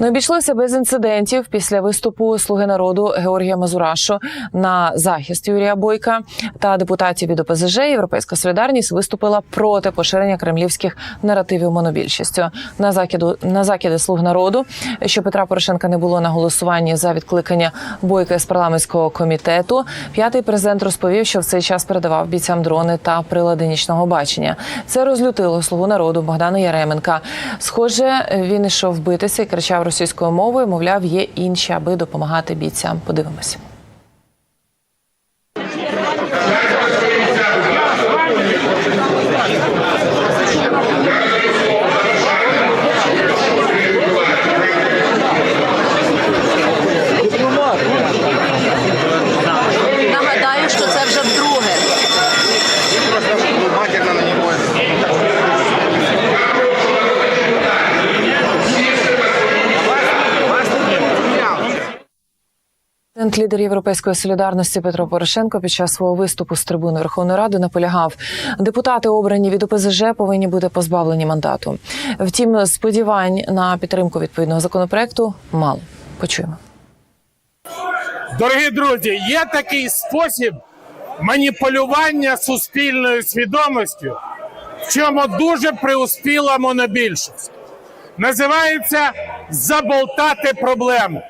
Не обійшлося без інцидентів після виступу слуги народу Георгія Мазурашу на захист Юрія Бойка та депутатів від ОПЗЖ. Європейська солідарність виступила проти поширення кремлівських наративів монобільшістю. На закиду на закиди слуг народу, що Петра Порошенка не було на голосуванні за відкликання бойка з парламентського комітету. П'ятий президент розповів, що в цей час передавав бійцям дрони та прилади нічного бачення. Це розлютило слугу народу Богдана Яременка. Схоже, він ішов битися і кричав російською мовою. Мовляв, є інші, аби допомагати бійцям. Подивимося. Нагадаю, що це вже вдруге. Матерно на него. Президент лідер Європейської солідарності Петро Порошенко під час свого виступу з трибуни Верховної Ради наполягав, депутати обрані від ОПЗЖ повинні бути позбавлені мандату. Втім, сподівань на підтримку відповідного законопроекту мало. Почуємо. Дорогі друзі, є такий спосіб маніпулювання суспільною свідомістю, в чому дуже приуспіла монобільшість. Називається заболтати проблему.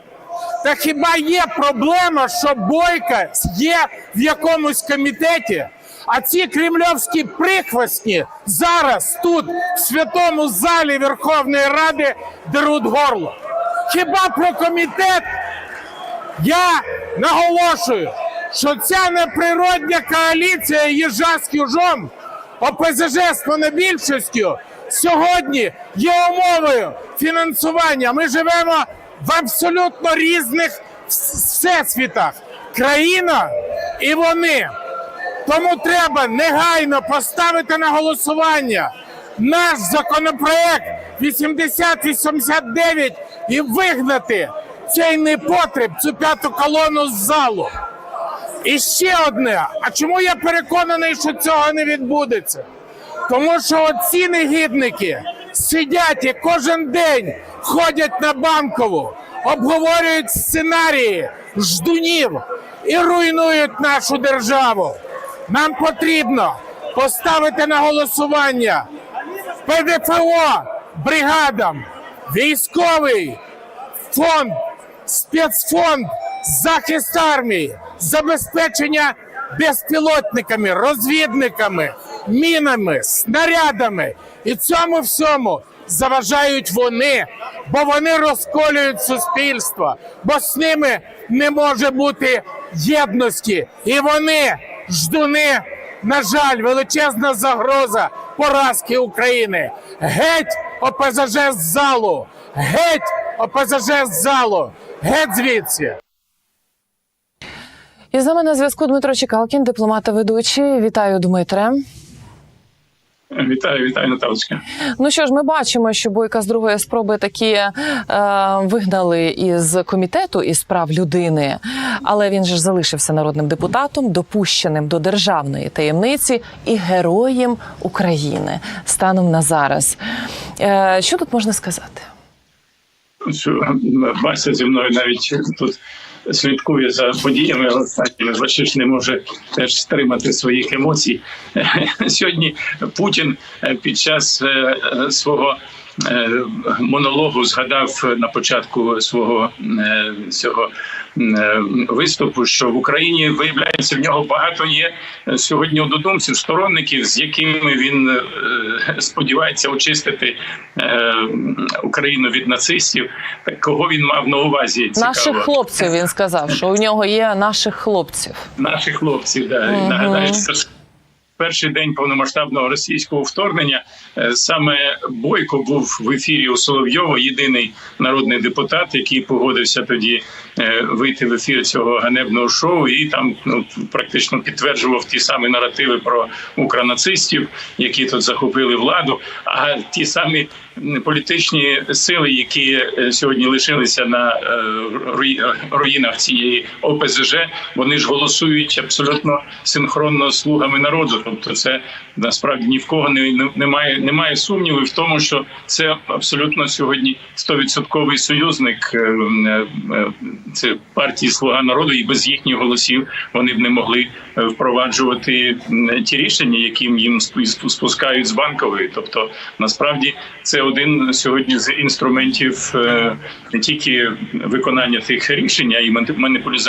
Та хіба є проблема, що Бойка є в якомусь комітеті, а ці кремльовські прихвостні зараз тут, в святому залі Верховної Ради, деруть горло? Хіба про комітет я наголошую, що ця неприродня коаліція їжа з южом, ОПЗЖ з монобільшістю сьогодні є умовою фінансування. Ми живемо в абсолютно різних всесвітах. Країна і вони. Тому треба негайно поставити на голосування наш законопроект 8089 і вигнати цей непотріб, цю п'яту колону з залу. І ще одне. А чому я переконаний, що цього не відбудеться? Тому що оці негідники сидять і кожен день ходять на банкову, обговорюють сценарії ждунів і руйнують нашу державу. Нам потрібно поставити на голосування ПДФО бригадам, військовий фонд, спецфонд, захист армії, забезпечення безпілотниками, розвідниками, мінами, снарядами. І цьому всьому заважають вони, бо вони розколюють суспільство, бо з ними не може бути єдності. І вони ждуни, на жаль, величезна загроза поразки України. Геть ОПЗЖ з залу! Геть ОПЗЖ з залу! Геть звідси! І з нами на зв'язку Дмитро Чекалкін, дипломат та ведучий. Вітаю, Дмитре. Вітаю, вітаю, Наталочка. Ну що ж, ми бачимо, що бойка з другої спроби такі е, вигнали із комітету із прав людини, але він же ж залишився народним депутатом, допущеним до державної таємниці і героєм України станом на зараз. Е, що тут можна сказати? Що Вася зі мною навіть тут слідкує за подіями останніми. Бачиш, не може теж стримати своїх емоцій. Сьогодні Путін е, під час е, свого е, монологу згадав на початку свого цього виступу, що в Україні виявляється в нього багато є е, сьогодні однодумців, сторонників, з якими він е, сподівається очистити е, Україну від нацистів. Так кого він мав на увазі? Цікаво. Наших хлопців він сказав, що у нього є наших хлопців. наших хлопців. Да. Мгм. Нагадаю, що перший день повномасштабного російського вторгнення е, саме Бойко був в ефірі у Соловйова, єдиний народний депутат, який погодився тоді е, вийти в ефір цього ганебного шоу, і там ну практично підтверджував ті самі наративи про укранацистів, які тут захопили владу. А ті самі політичні сили, які е, сьогодні лишилися на е, руїнах цієї ОПЗЖ, вони ж голосують абсолютно синхронно з слугами народу. Тобто, це насправді ні в кого не, не- немає, немає сумніву в тому, що це абсолютно сьогодні стовідсотковий союзник е, е, е, це партії Слуга народу, і без їхніх голосів вони б не могли е, впроваджувати ті рішення, яким їм сп- спускають з банкової. Тобто, насправді це один сьогодні з інструментів е, не тільки виконання тих рішень, а й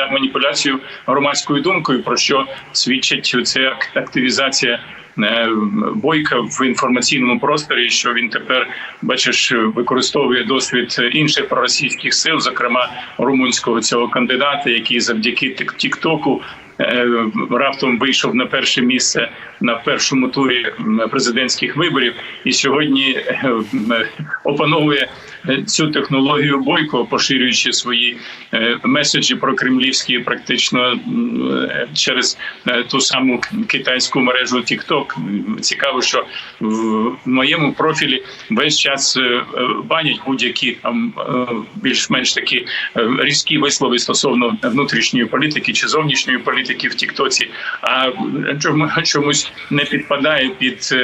маніпуляцію громадською думкою, про що свідчить ця ак- активізація. Е, Бойка в інформаційному просторі, що він тепер бачиш, використовує досвід інших проросійських сил, зокрема румунського цього кандидата, який завдяки Тік- Тіктоку е, раптом вийшов на перше місце на першому турі президентських виборів, і сьогодні е, опановує цю технологію бойко, поширюючи свої е, меседжі про кремлівські, практично е, через е, ту саму китайську мережу TikTok. Цікаво, що в моєму профілі весь час е, е, банять будь-які там е, більш-менш такі е, різкі вислови стосовно внутрішньої політики чи зовнішньої політики в Тіктоці, а чому чомусь не підпадає під.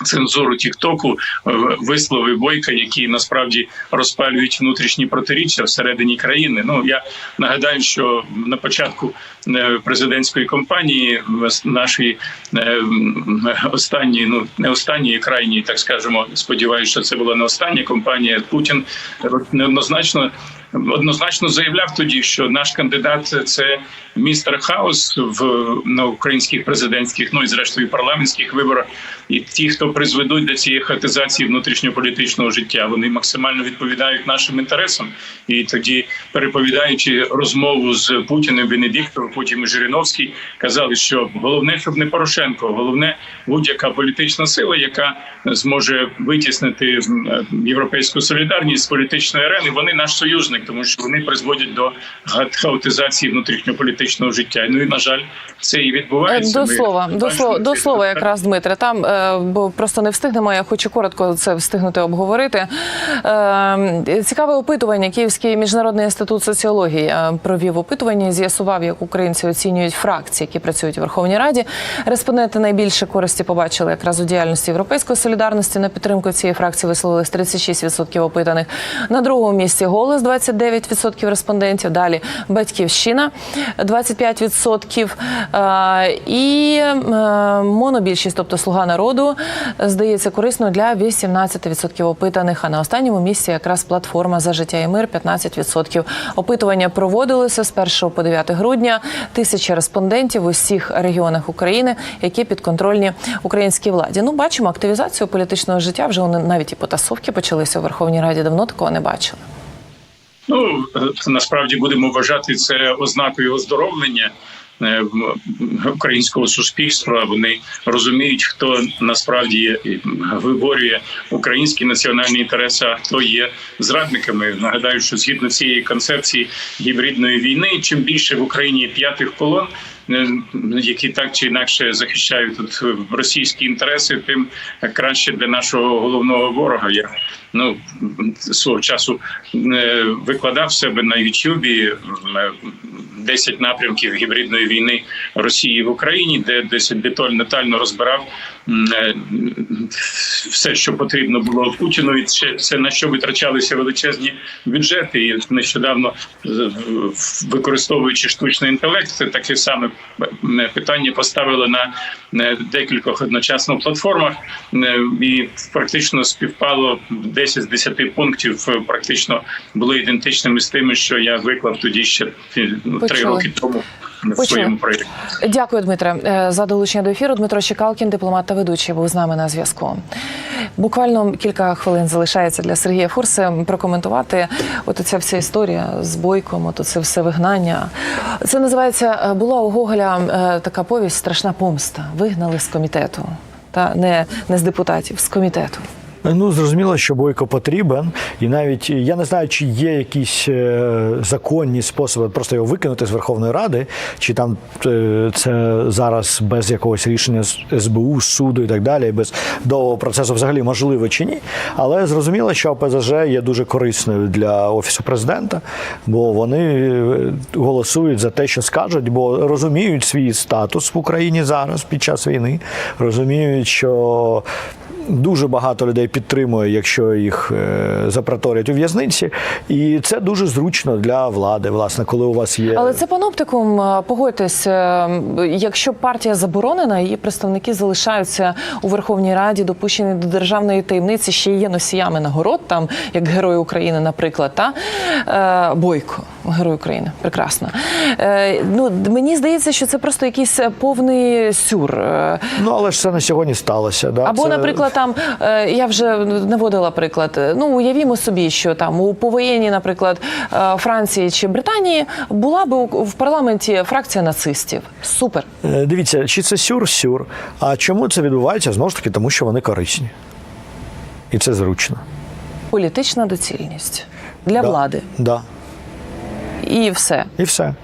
Е, Цензуру Тіктоку е, вислови бойка, які насправді розпалюють внутрішні протиріччя всередині країни. Ну я нагадаю, що на початку е, президентської кампанії в нашої е, останньої, ну не останньої, крайньої, так скажемо, сподіваюся, що це була не остання кампанія. Путін неоднозначно. Однозначно заявляв тоді, що наш кандидат це містер хаос в на українських президентських, ну і зрештою парламентських виборах. І ті, хто призведуть до цієї хатизації внутрішньополітичного життя, вони максимально відповідають нашим інтересам. І тоді, переповідаючи розмову з Путіним, Венедіктовим, потім і Жириновський, казали, що головне, щоб не Порошенко, головне будь-яка політична сила, яка зможе витіснити європейську солідарність з політичної арени. Вони наш союзник, тому що вони призводять до хаотизації внутрішньополітичного життя. Ну і на жаль, це і відбувається. До Ми слова, до слова, до слова, якраз Дмитре. Там е, бо просто не встигнемо. Я хочу коротко це встигнути обговорити. Е, цікаве опитування. Київський міжнародний інститут соціології е, провів опитування. і З'ясував, як українці оцінюють фракції, які працюють у Верховній Раді. Респонденти найбільше користі побачили якраз у діяльності європейської солідарності. На підтримку цієї фракції висловились 36% опитаних. На другому місці голос 29% респондентів. Далі батьківщина 25%. Е, І е, монобільшість, тобто слуга народу, здається корисно для 18% опитаних. А на останньому місці якраз платформа за життя і мир 15%. Опитування проводилося з 1 по 9 грудня. Тисячі респондентів в усіх регіонах України, які підконтрольні українській владі. Ну, бачимо активізацію політичного життя. Вже вони навіть і потасовки почалися у Верховній Раді. Давно такого не бачили. Ну насправді будемо вважати це ознакою оздоровлення е, українського суспільства. Вони розуміють, хто насправді виборює українські національні інтереси, а хто є зрадниками. Нагадаю, що згідно цієї концепції гібридної війни, чим більше в Україні п'ятих колон. Е, Які так чи інакше захищають тут російські інтереси, тим краще для нашого головного ворога. Я ну свого часу е, викладав себе на Ютубі е, 10 напрямків гібридної війни Росії в Україні, де досить детально детально розбирав е, все, що потрібно було Путіну, і це, це на що витрачалися величезні бюджети. І нещодавно е, використовуючи штучний інтелект, це таке саме е, питання поставили на е, декількох одночасно платформах, е, і практично співпало 10 з 10 пунктів. е, Практично були ідентичними з тими, що я виклав тоді ще е, три роки тому в своєму проєкті. Дякую, Дмитре, е, за долучення до ефіру. Дмитро Щекалкін, дипломат та ведучий, був з нами на зв'язку. Буквально кілька хвилин залишається для Сергія Фурси прокоментувати. От ця вся історія з бойком, от це все вигнання. Це називається е, була у Гоголя е, така повість Страшна помста. Вигнали з комітету. Та не, не з депутатів, з комітету. Ну, зрозуміло, що Бойко потрібен, і навіть я не знаю, чи є якісь е, законні способи просто його викинути з Верховної Ради, чи там е, це зараз без якогось рішення СБУ, суду і так далі, без довгого процесу взагалі можливо чи ні. Але зрозуміло, що ОПЗЖ є дуже корисною для офісу президента, бо вони е, голосують за те, що скажуть, бо розуміють свій статус в Україні зараз під час війни, розуміють, що дуже багато людей підтримує, якщо їх е, запроторять у в'язниці, і це дуже зручно для влади, власне, коли у вас є Але це паноптикум, е, погодьтесь, е, якщо партія заборонена, її представники залишаються у Верховній Раді, допущені до державної таємниці, ще є носіями нагород, там як Герой України, наприклад, та Бойко, Герой України, прекрасно. Е, Ну мені здається, що це просто якийсь повний сюр. Е, ну але ж це на сьогодні сталося. Да? Або, це... наприклад, там е, я вже наводила приклад. е, Ну уявімо собі, що там у повоєнній, наприклад, е, Франції чи Британії була би в парламенті фракція нацистів. Супер. Е, Дивіться, чи це сюр, сюр. А чому це відбувається? Знову ж таки, тому що вони корисні. І це зручно. Політична доцільність для Да. влади Да. І все. І все.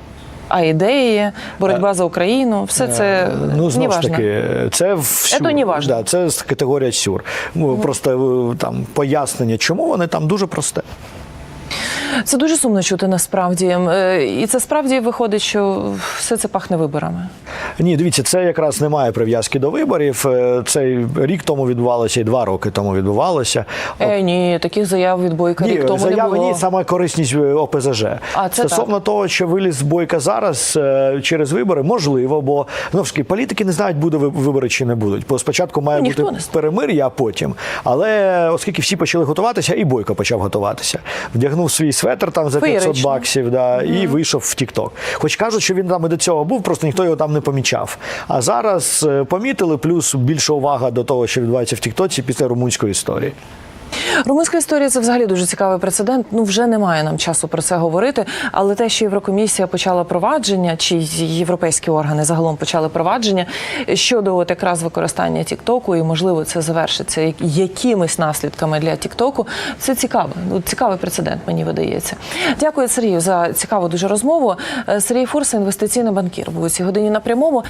А ідеї, боротьба за Україну, все це Ну, знову ж таки, це всюр. Це. Да, це категорія сюр. Ну, Просто е, там пояснення, чому вони там дуже просте. Це дуже сумно чути насправді. Е, І це справді виходить, що все це пахне виборами. Ні, дивіться, це якраз немає прив'язки до виборів. Е, Це рік тому відбувалося і два роки тому відбувалося. Е, ні, таких заяв від бойка Ні, рік тому не заяви було. ні, саме корисність е, ОПЗЖ. А, це Стосовно того, що виліз бойка зараз через вибори, можливо, бо знову ж таки політики не знають, буде вибори чи не будуть. Бо спочатку має Ну, ніхто бути перемир'я, а потім. Але оскільки всі почали готуватися, і бойко почав готуватися. Вдягнув свій светр там за 500 Феєрично. баксів, да, і вийшов в Тік-Ток. Хоч кажуть, що він там і до цього був, просто ніхто його там не помічав. А зараз е, помітили, плюс більша увага до того, що відбувається в Тіктоці після румунської історії. Румунська історія це взагалі дуже цікавий прецедент. Ну вже немає нам часу про це говорити. Але те, що Єврокомісія почала провадження, чи європейські органи загалом почали провадження щодо от якраз використання Тіктоку, і можливо це завершиться якимись наслідками для Тіктоку. Це цікаво. Ну цікавий прецедент, мені видається. Дякую Сергію за цікаву дуже розмову. Е, Сергій Фурса, інвестиційний банкір, був у цій годині на прямому.